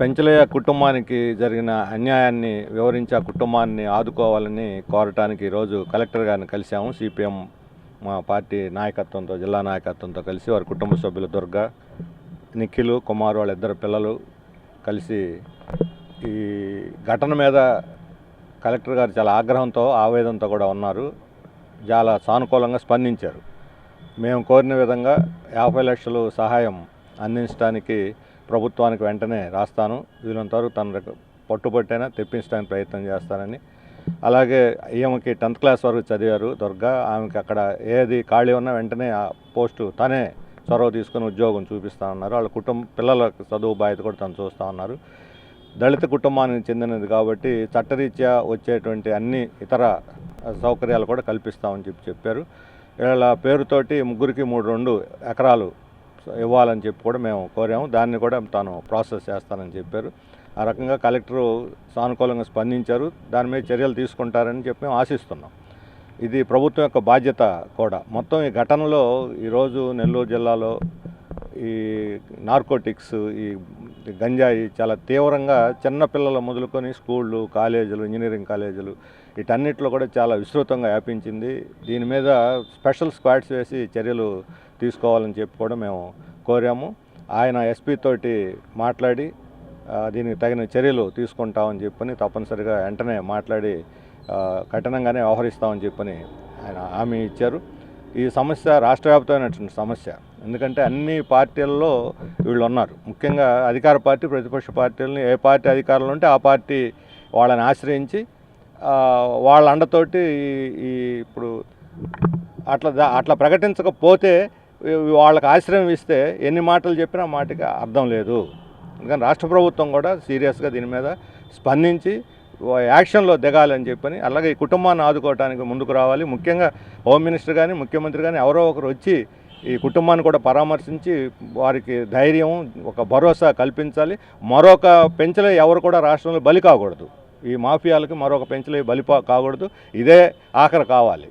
పెంచలయ్య కుటుంబానికి జరిగిన అన్యాయాన్ని వివరించి ఆ కుటుంబాన్ని ఆదుకోవాలని కోరటానికి ఈరోజు కలెక్టర్ గారిని కలిశాము. సిపిఎం మా పార్టీ నాయకత్వంతో జిల్లా నాయకత్వంతో కలిసి వారి కుటుంబ సభ్యులు దుర్గా నిఖిలు కుమార్ వాళ్ళ ఇద్దరు పిల్లలు కలిసి ఈ ఘటన మీద కలెక్టర్ గారు చాలా ఆగ్రహంతో ఆవేదనతో కూడా ఉన్నారు. చాలా సానుకూలంగా స్పందించారు. మేము కోరిన విధంగా యాభై లక్షలు సహాయం అందించడానికి ప్రభుత్వానికి వెంటనే రాస్తాను. వీళ్ళంత తన పట్టుబట్టైనా తెప్పించడానికి ప్రయత్నం చేస్తానని. అలాగే ఈమెకి టెన్త్ క్లాస్ వరకు చదివారు దుర్గా. ఆమెకి అక్కడ ఏది ఖాళీ ఉన్నా వెంటనే ఆ పోస్టు తనే చొరవ తీసుకొని ఉద్యోగం చూపిస్తా ఉన్నారు. వాళ్ళ కుటుంబ పిల్లల చదువు బాధ్యత కూడా తను చూస్తూ ఉన్నారు. దళిత కుటుంబానికి చెందినది కాబట్టి చట్టరీత్యా వచ్చేటువంటి అన్ని ఇతర సౌకర్యాలు కూడా కల్పిస్తామని చెప్పి చెప్పారు. వీళ్ళ పేరుతోటి ముగ్గురికి మూడు రెండు ఎకరాలు ఇవ్వాలని చెప్పి కూడా మేము కోరాము. దాన్ని కూడా తాను ప్రాసెస్ చేస్తానని చెప్పారు. ఆ రకంగా కలెక్టరు సానుకూలంగా స్పందించారు. దాని మీద చర్యలు తీసుకుంటారని చెప్పి మేము ఆశిస్తున్నాం. ఇది ప్రభుత్వం యొక్క బాధ్యత కూడా. మొత్తం ఈ ఘటనలో ఈరోజు నెల్లూరు జిల్లాలో ఈ నార్కోటిక్స్ ఈ గంజాయి చాలా తీవ్రంగా చిన్నపిల్లలు మొదలుకొని స్కూళ్ళు కాలేజీలు ఇంజనీరింగ్ కాలేజీలు వీటన్నిటిలో కూడా చాలా విస్తృతంగా వ్యాపించింది. దీని మీద స్పెషల్ స్క్వాడ్స్ వేసి చర్యలు తీసుకోవాలని చెప్పి కూడా మేము కోరాము. ఆయన ఎస్పీ తోటి మాట్లాడి దీనికి తగిన చర్యలు తీసుకుంటామని చెప్పని తప్పనిసరిగా వెంటనే మాట్లాడి కఠినంగానే వ్యవహరిస్తామని చెప్పని ఆయన హామీ ఇచ్చారు. ఈ సమస్య రాష్ట్ర వ్యాప్తమైనటువంటి సమస్య. ఎందుకంటే అన్ని పార్టీల్లో వీళ్ళు ఉన్నారు ముఖ్యంగా అధికార పార్టీ ప్రతిపక్ష పార్టీలని ఏ పార్టీ అధికారంలో ఉంటే ఆ పార్టీ వాళ్ళని ఆశ్రయించి వాళ్ళ అండతోటి ఈ- ఇప్పుడు అట్లా దా- అట్లా ప్రకటించకపోతే వాళ్ళకి ఆశ్రయం ఇస్తే ఎన్ని మాటలు చెప్పినా మాటకి అర్థం లేదు. ఎందుకంటే రాష్ట్ర ప్రభుత్వం కూడా సీరియస్గా దీని మీద స్పందించి యాక్షన్లో దిగాలని చెప్పని అలాగే ఈ కుటుంబాన్ని ఆదుకోవడానికి ముందుకు రావాలి. ముఖ్యంగా హోమ్ మినిస్టర్ కానీ ముఖ్యమంత్రి కానీ ఎవరో ఒకరు వచ్చి ఈ కుటుంబాన్ని కూడా పరామర్శించి వారికి ధైర్యం ఒక భరోసా కల్పించాలి. మరొక పెంచలే ఎవరు కూడా రాష్ట్రంలో బలి కాకూడదు. ఈ మాఫియాలకి మరొక పెంచలే బలి పా- కాకూడదు. ఇదే ఆఖరి కావాలి.